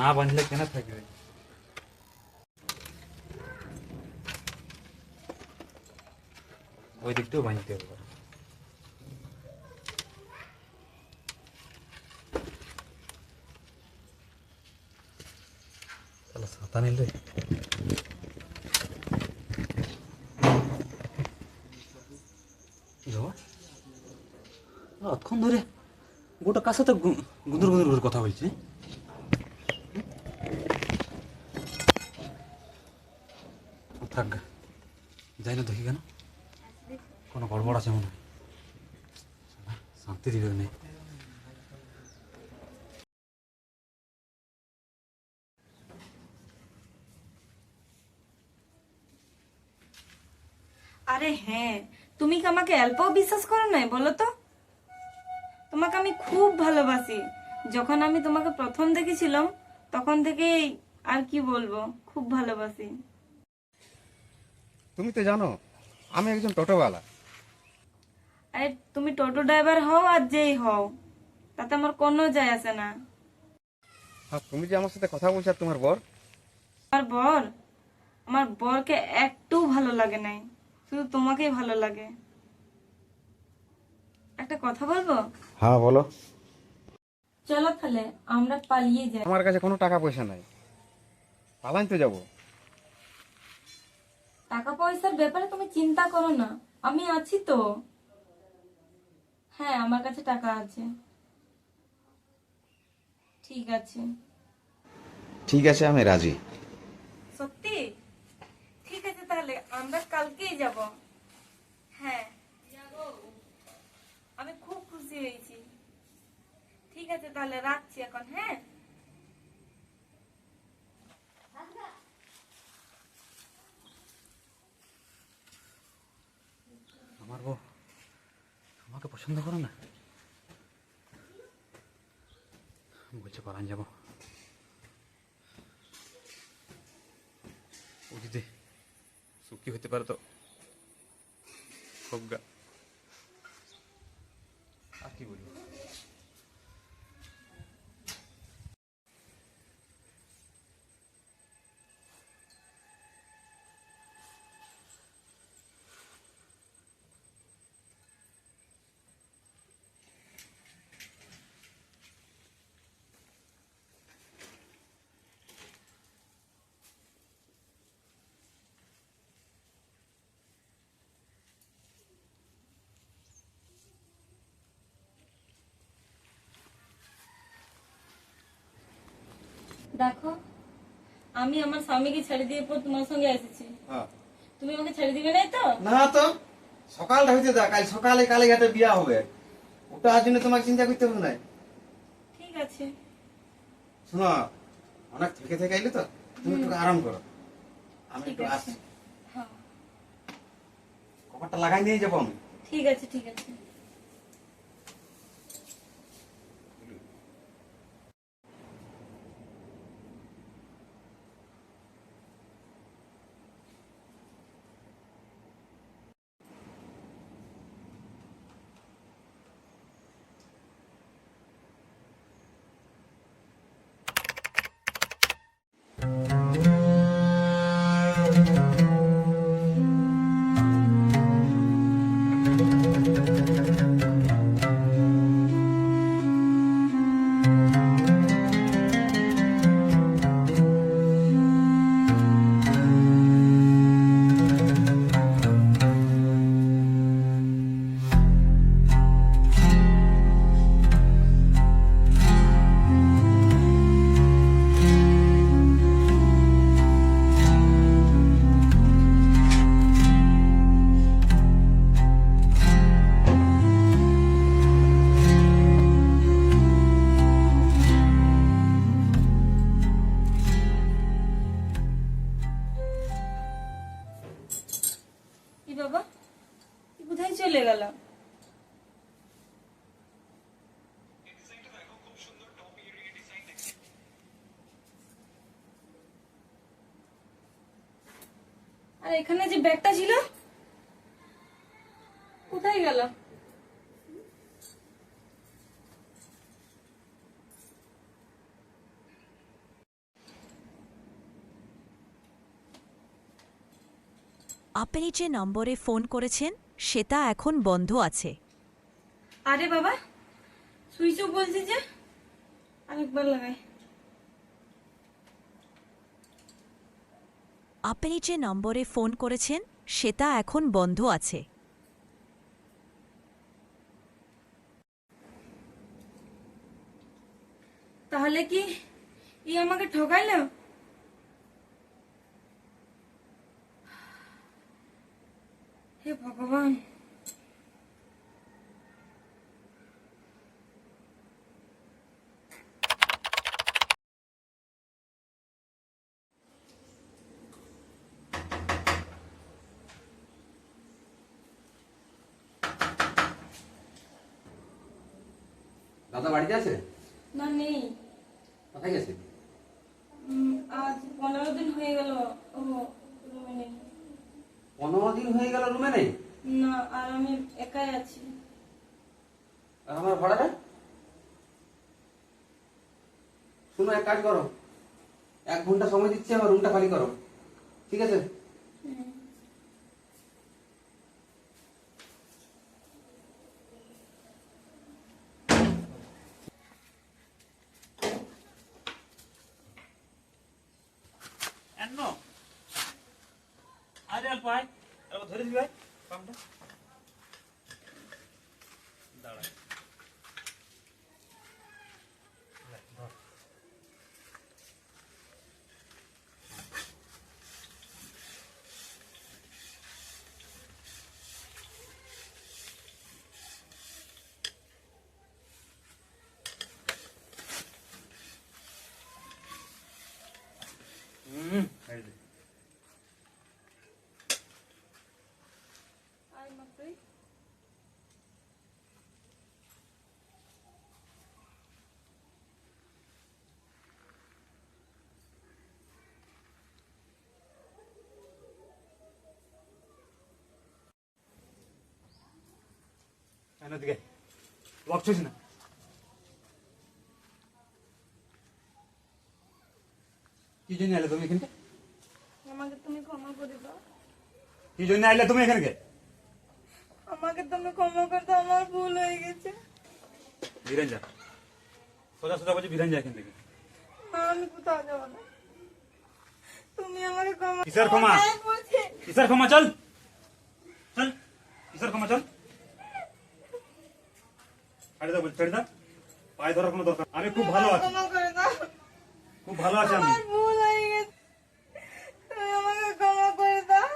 না বাঁধলে কেন থাকবে ওই দিকটাও বাঁধতে হবে তাহলে ছাতা নিলে কি বাবা অতক্ষণ ধরে গোটা কার সাথে গু- গুদুর গুদুর করে কথা বলছে যাই না দেখি কেন? কোনো গড়বড় আছে মনে শান্তি দিবে নেই। আরে হ্যাঁ তুমি কি আমাকে অল্পও বিশ্বাস করো নাই বলো তো? তোমাকে আমি খুব ভালোবাসি। যখন আমি তোমাকে প্রথম দেখেছিলাম, তখন থেকেই আর কি বলব, খুব ভালোবাসি। তুমি তো জানো আমি একজন টোটোওয়ালা। আরে তুমি টোটো ড্রাইভার হও আর যেই হও তাতে আমার কোনো যায় আসে না। আর তুমি যে আমার সাথে কথা বলছো আর তোমার বর? আমার বর? আমার বরকে একটু ভালো লাগে নাই শুধু তোমাকেই ভালো লাগে। একটা কথা বলব? হ্যাঁ বলো। চলো তাহলে আমরা পালিয়ে যাই। আমার কাছে কোনো টাকা পয়সা নাই। পালাইন তো যাব। টাকা পয়সার ব্যাপারে তুমি চিন্তা করো না। আমি আছি তো। হ্যাঁ আমার কাছে টাকা আছে। ঠিক আছে। ঠিক আছে আমি রাজি। সত্যি? ঠিক আছে তাহলে আমরা কালকেই যাব। হ্যাঁ। আমি খুব খুশি হয়েছি। ঠিক আছে তাহলে রাখছি এখন হ্যাঁ আমার বউ আমাকে পছন্দ করো না? বলছে পালান যাব। ওদিতে সুখী হতে পারে তো খুব গা আর কি বলব দেখো আমি আমার স্বামীকে ছেড়ে দিয়ে পর তোমার সঙ্গে এসেছি। হ্যাঁ। তুমি আমাকে ছেড়ে দিবে নাই তো? না তো সকালটা হইতে দা কাল সকালে কালে ঘাটে বিয়া হবে। ওটার জন্য তোমাকে চিন্তা করতে হবে না। ঠিক আছে। শোনো অনেক থেকে থেকে আইলে তো তুমি একটু আরাম করো। আমি একটু আসছি। হ্যাঁ। কপারটা লাগাই নিয়ে যাব আমি। ঠিক আছে ঠিক আছে। আর এখানে যে ব্যাগটা ছিল কোথায় গেল? আপনি যে নম্বরে ফোন করেছেন সেটা এখন বন্ধ আছে। আরে বাবা সুইচও বলছি যে আরেকবার লাগাই। আপনি যে নম্বরে ফোন করেছেন, সেটা এখন বন্ধ আছে। তাহলে কি ই আমাকে ঠকাইল? হে ভগবান। দাদা বাড়িতে আছে? না নেই। কোথায় গেছে? আজ পনেরো দিন হয়ে গেল ও রুমে নেই। পনেরো দিন হয়ে গেল রুমে নেই? না আর আমি একাই আছি। আর আমার ভাড়াটা? শুনো এক কাজ করো। এক ঘণ্টা সময় দিচ্ছি আমার রুমটা খালি করো। ঠিক আছে? আরে অল্প ধরে দিবি ভাই পাম্পটা দাঁড়া হুম এই যে আয় মা তুই এনে দিকে লক্ষ্য না। কি জন্য আইলে তুমি এখানকে? আমাকে তুমি ক্ষমা করে দাও। কি জন্য আইলে তুমি এখানকে? আমাকে তুমি ক্ষমা করে দাও আমার ভুল হয়ে গেছে। বিরান যা। সোজা সোজা বলছি বিরান যা এখান থেকে। আমি কোথাও যাব না। তুমি আমাকে ক্ষমা কিসের ক্ষমা? আমি কিসের ক্ষমা? চল। চল। কিসের ক্ষমা? চল। ছেড়ে দাও বল দাও। পায়ে ধরার কোনো দরকার আমি খুব ভালো আছি। ক্ষমা করে দাও। খুব ভালো আছি আমি। আমার ভুল গেছে। তুমি আমাকে ক্ষমা করে দাও।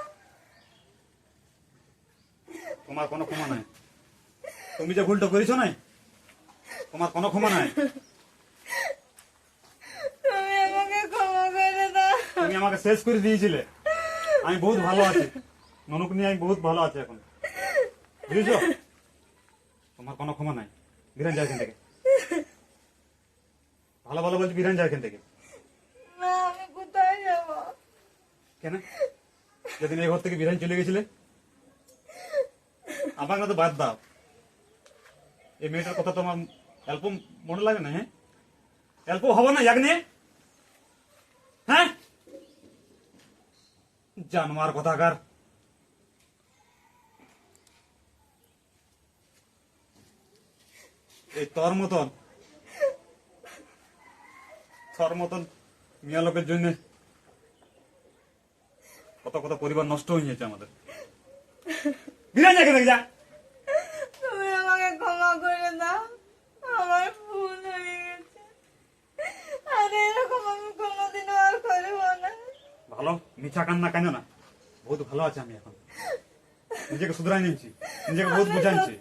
তোমার কোনো ক্ষমা নাই। তুমি যে ভুলটা করেছ নাই তোমার কোনো ক্ষমা নাই। তুমি আমাকে শেষ করে দিয়েছিলে। আমি বহুত ভালো আছি। ননুক নিয়ে আমি বহুত ভালো আছি এখন। বুঝেছ? তোমার কোনো ক্ষমা নাই। বিরান যা এখান থেকে। ভালো ভালো বলছি বিরান যা এখান থেকে। না আমি কোথায় যাব? কেন? যেদিন এই ঘর থেকে বিরান চলে গেছিলে? আমাকে তো বাদ দাও। এই মেয়েটার কথা তোমার অল্প মনে লাগে না হ্যাঁ? অল্প হবে না এক নিয়ে হ্যাঁ জানোয়ার কথাকার। এই তোর মতন। তোর মতন মিয়া লোকের জন্য কত কত পরিবার নষ্ট হয়ে গেছে আমাদের। যাকে দেখ যা। তুমি আমাকে ক্ষমা করে দাও। আমার ভুল হয়ে গেছে। আর এরকম আমি কোনোদিনও আর করব না। ভালো মিছা কান্না কেন না? বহুত ভালো আছে আমি এখন। নিজেকে শুধরাই নিয়েছি। নিজেকে বহুত বুঝাইছি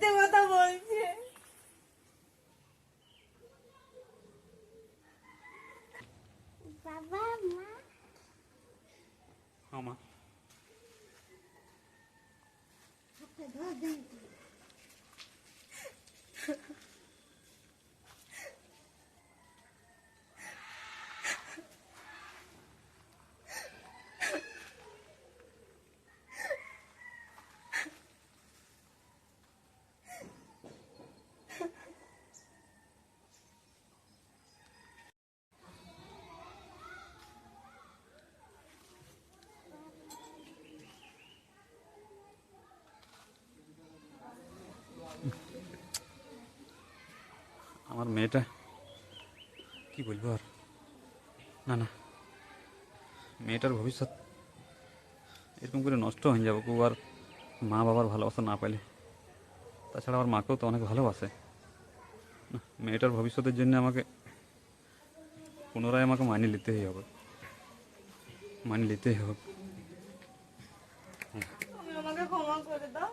আমার মেয়েটা কি বলব আর? না না। মেয়েটার ভবিষ্যৎ এরকম করে নষ্ট হয়ে যাবে কেউ আর মা বাবার ভালোবাসা না পেলে। তাছাড়া আমার মাকেও তো অনেক ভালোবাসে। না, মেয়েটার ভবিষ্যতের জন্য আমাকে পুনরায় আমাকে মানিয়ে নিতেই হবে। মানিয়ে নিতেই হবে তুমি আমাকে ক্ষমা করে দাও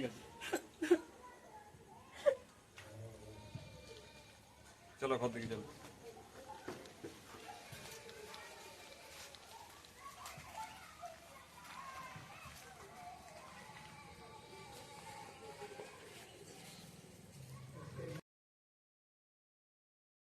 ঠিক আছে। চলো ঘর থেকে চলো